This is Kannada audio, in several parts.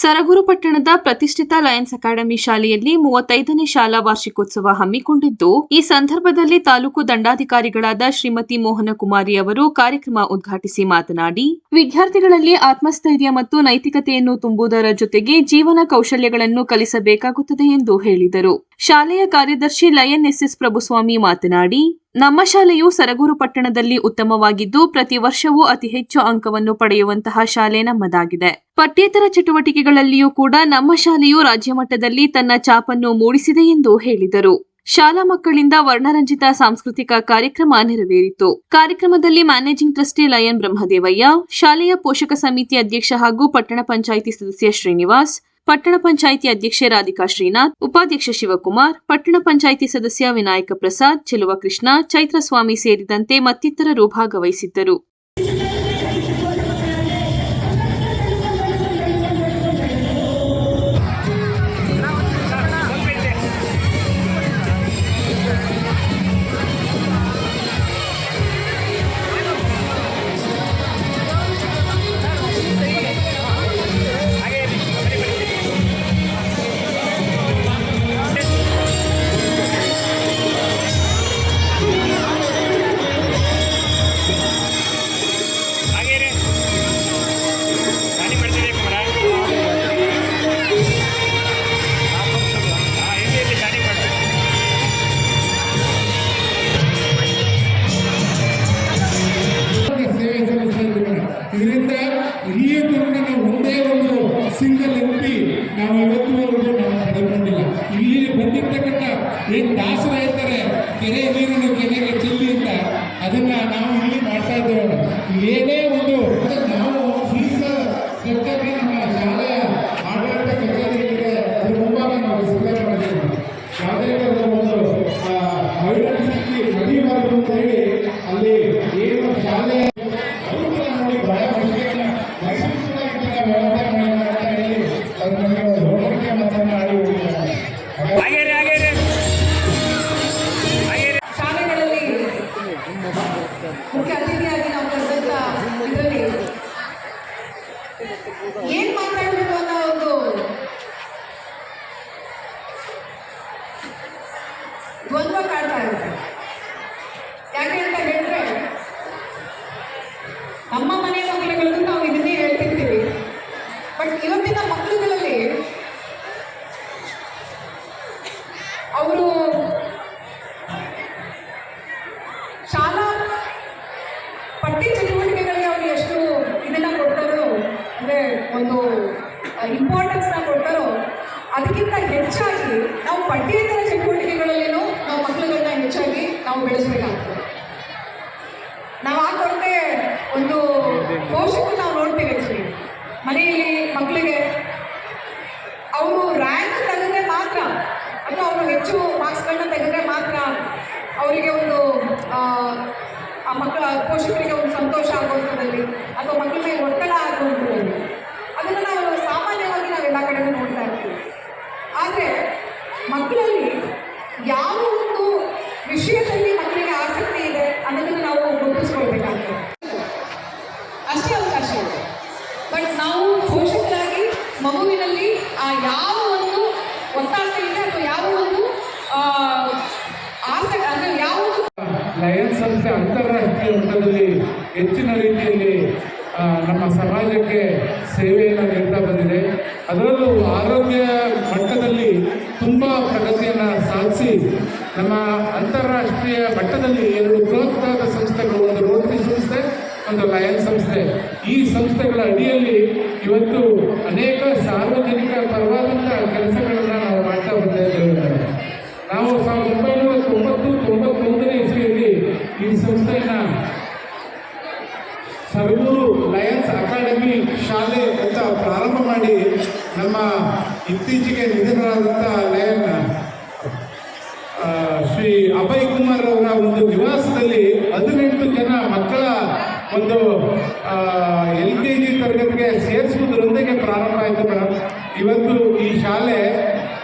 ಸರಗೂರು ಪಟ್ಟಣದ ಪ್ರತಿಷ್ಠಿತ ಲಯನ್ಸ್ ಅಕಾಡೆಮಿ ಶಾಲೆಯಲ್ಲಿ ಮೂವತ್ತೈದನೇ ಶಾಲಾ ವಾರ್ಷಿಕೋತ್ಸವ ಹಮ್ಮಿಕೊಂಡಿದ್ದು, ಈ ಸಂದರ್ಭದಲ್ಲಿ ತಾಲೂಕು ದಂಡಾಧಿಕಾರಿಗಳಾದ ಶ್ರೀಮತಿ ಮೋಹನಕುಮಾರಿ ಅವರು ಕಾರ್ಯಕ್ರಮ ಉದ್ಘಾಟಿಸಿ ಮಾತನಾಡಿ, ವಿದ್ಯಾರ್ಥಿಗಳಲ್ಲಿ ಆತ್ಮಸ್ಥೈರ್ಯ ಮತ್ತು ನೈತಿಕತೆಯನ್ನು ತುಂಬುವುದರ ಜೊತೆಗೆ ಜೀವನ ಕೌಶಲ್ಯಗಳನ್ನು ಕಲಿಸಬೇಕಾಗುತ್ತದೆ ಎಂದು ಹೇಳಿದರು. ಶಾಲೆಯ ಕಾರ್ಯದರ್ಶಿ ಲಯನ್ ಎಸ್ಎಸ್ ಪ್ರಭುಸ್ವಾಮಿ ಮಾತನಾಡಿ, ನಮ್ಮ ಶಾಲೆಯು ಸರಗೂರು ಪಟ್ಟಣದಲ್ಲಿ ಉತ್ತಮವಾಗಿದ್ದು, ಪ್ರತಿ ವರ್ಷವೂ ಅತಿ ಹೆಚ್ಚು ಅಂಕವನ್ನು ಪಡೆಯುವಂತಹ ಶಾಲೆ ನಮ್ಮದಾಗಿದೆ. ಪಠ್ಯೇತರ ಚಟುವಟಿಕೆಗಳಲ್ಲಿಯೂ ಕೂಡ ನಮ್ಮ ಶಾಲೆಯು ರಾಜ್ಯ ಮಟ್ಟದಲ್ಲಿ ತನ್ನ ಛಾಪನ್ನು ಮೂಡಿಸಿದೆ ಎಂದು ಹೇಳಿದರು. ಶಾಲಾ ಮಕ್ಕಳಿಂದ ವರ್ಣರಂಜಿತ ಸಾಂಸ್ಕೃತಿಕ ಕಾರ್ಯಕ್ರಮ ನೆರವೇರಿತು. ಕಾರ್ಯಕ್ರಮದಲ್ಲಿ ಮ್ಯಾನೇಜಿಂಗ್ ಟ್ರಸ್ಟಿ ಲಯನ್ ಬ್ರಹ್ಮದೇವಯ್ಯ, ಶಾಲೆಯ ಪೋಷಕ ಸಮಿತಿ ಅಧ್ಯಕ್ಷ ಹಾಗೂ ಪಟ್ಟಣ ಪಂಚಾಯಿತಿ ಸದಸ್ಯ ಶ್ರೀನಿವಾಸ್, ಪಟ್ಟಣ ಪಂಚಾಯಿತಿ ಅಧ್ಯಕ್ಷೆ ರಾಧಿಕಾ ಶ್ರೀನಾಥ್, ಉಪಾಧ್ಯಕ್ಷ ಶಿವಕುಮಾರ್, ಪಟ್ಟಣ ಪಂಚಾಯಿತಿ ಸದಸ್ಯ ವಿನಾಯಕ ಪ್ರಸಾದ್ ಚೆಲುವ ಕೃಷ್ಣ ಚೈತ್ರಸ್ವಾಮಿ ಸೇರಿದಂತೆ ಮತ್ತಿತರರು ಭಾಗವಹಿಸಿದ್ದರು. ನಾವು ಇಲ್ಲಿ ಮಾಡ್ತಾ ಇದ್ದೇವೆ ಏನೇ ಒಂದು ನಾವು ಮುಖ್ಯ ಅತಿಥಿಯಾಗಿ ನಾವು ಕರೆದಂತ ಇದರಲ್ಲಿ ಏನ್ ಮಾತಾಡಬೇಕು ಅನ್ನೋ ಒಂದು ದ್ವಂದ್ವ ಕಾಡ್ತಾ ಇರುತ್ತೆ. ಯಾಕೆ ಅಂತ ಹೇಳಿದ್ರೆ, ನಮ್ಮ ಮನೆ ಮಕ್ಕಳುಗಳಿಗೂ ನಾವು ಇದನ್ನೇ ಹೇಳ್ತಿರ್ತೀವಿ. ಬಟ್ ಇವತ್ತಿನ ಮಕ್ಕಳುಗಳಲ್ಲಿ ಒಂದು ಇಂಪಾರ್ಟೆನ್ಸ್ನ ಕೊಡ್ತಾರೋ ಅದಕ್ಕಿಂತ ಹೆಚ್ಚಾಗಿ ನಾವು ಪಠ್ಯೇತರ ಚಟುವಟಿಕೆಗಳಲ್ಲೇನೋ ನಾವು ಮಕ್ಕಳುಗಳನ್ನ ಹೆಚ್ಚಾಗಿ ನಾವು ಬೆಳೆಸಬೇಕಾಗ್ತದೆ. ನಾವು ಆ ಕೊರತೆ ಒಂದು ಪೋಷಕರು ನಾವು ನೋಡ್ತೀವಿ ಆ್ಯಕ್ಚುಲಿ ಮನೆಯಲ್ಲಿ ಮಕ್ಕಳಿಗೆ ಅವರು ರ್ಯಾಂಕ್ ತೆಗೆದ್ರೆ ಮಾತ್ರ ಅಥವಾ ಅವರು ಹೆಚ್ಚು ಮಾರ್ಕ್ಸ್ಗಳನ್ನ ತೆಗೆದ್ರೆ ಮಾತ್ರ ಅವರಿಗೆ ಒಂದು ಆ, ಮಕ್ಕಳ ಪೋಷಕರಿಗೆ ಒಂದು ಸಂತೋಷ ಆಗುವಂಥದ್ದಲ್ಲಿ ಅಥವಾ ಮಕ್ಕಳಿಗೆ ಒತ್ತಡ ಆಗುವಂಥದ್ದಲ್ಲಿ ಅದನ್ನು ನಾವು ಸಾಮಾನ್ಯವಾಗಿ ನಾವು ಎಲ್ಲ ಕಡೆಯೂ ನೋಡ್ತಾ ಇರ್ತೀವಿ. ಆದರೆ ಮಕ್ಕಳಲ್ಲಿ ಯಾವ ಒಂದು ವಿಷಯದಲ್ಲಿ ಮಕ್ಕಳಿಗೆ ಆಸಕ್ತಿ ಇದೆ ಅನ್ನೋದನ್ನು ನಾವು ಗುರುತಿಸ್ಕೊಳ್ಬೇಕಾಗ್ತದೆ. ಅಷ್ಟೇ ಅವಕಾಶ ಇದೆ. ಬಟ್ ನಾವು ಪೋಷಕರಾಗಿ ಮಗುವಿನಲ್ಲಿ ಆ ಯಾವ ಒಂದು ಒತ್ತಾಸೆ ಇದೆ ಅಥವಾ ಯಾವ ಒಂದು ಆಸಕ್ತಿ ಆಸೆ, ಅಂದರೆ ಯಾವ ಲಯನ್ ಸಂಸ್ಥೆ ಅಂತಾರಾಷ್ಟ್ರೀಯ ಮಟ್ಟದಲ್ಲಿ ಹೆಚ್ಚಿನ ರೀತಿಯಲ್ಲಿ ನಮ್ಮ ಸಮಾಜಕ್ಕೆ ಸೇವೆಯನ್ನು ನೀಡ್ತಾ ಬಂದಿದೆ. ಅದರಲ್ಲೂ ಆರೋಗ್ಯ ಮಟ್ಟದಲ್ಲಿ ತುಂಬ ಪ್ರಗತಿಯನ್ನು ಸಾಧಿಸಿ ನಮ್ಮ ಅಂತಾರಾಷ್ಟ್ರೀಯ ಮಟ್ಟದಲ್ಲಿ ಎರಡು ಬೃಹತ್ತಾದ ಸಂಸ್ಥೆಗಳು, ಒಂದು ರೋಟರಿ ಸಂಸ್ಥೆ, ಒಂದು ಲಯನ್ ಸಂಸ್ಥೆ. ಈ ಸಂಸ್ಥೆಗಳ ಅಡಿಯಲ್ಲಿ ಇವತ್ತು ಅನೇಕ ಸಾರ್ವಜನಿಕ ಪರವಾದಂಥ ಕೆಲಸಗಳನ್ನು ನಾವು ಮಾಡ್ತಾ ಬರ್ತಾ ನಾವು ಸಾವಿರದ ಒಂಬೈನೂರ ತೊಂಬತ್ತು ತೊಂಬತ್ತೊಂದನೇ ಇಸ್ವಿಯಲ್ಲಿ ಈ ಸಂಸ್ಥೆಯನ್ನು ಲಯನ್ಸ್ ಅಕಾಡೆಮಿ ಶಾಲೆ ಅಂತ ಪ್ರಾರಂಭ ಮಾಡಿ ನಮ್ಮ ಇತ್ತೀಚೆಗೆ ನಿಧನರಾದಂಥ ಲಯನ್ ಶ್ರೀ ಅಭಯ್ ಕುಮಾರ್ ಅವರ ಒಂದು ನಿವಾಸದಲ್ಲಿ ಹದಿನೆಂಟು ಜನ ಮಕ್ಕಳ ಒಂದು ಎಲ್ ಕೆ ಜಿ ತರಗತಿಗೆ ಸೇರಿಸುವುದರೊಂದಿಗೆ ಪ್ರಾರಂಭ ಆಯಿತು ಮೇಡಮ್. ಇವತ್ತು ಈ ಶಾಲೆ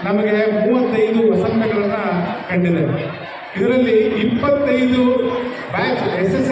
ನಮಗೆ ಮೂವತ್ತೈದು ವಸಂತಗಳನ್ನು ಕಂಡಿದೆ. ಇದರಲ್ಲಿ ಇಪ್ಪತ್ತೈದು ಬ್ಯಾಚ್ ಎಸ್ ಎಸ್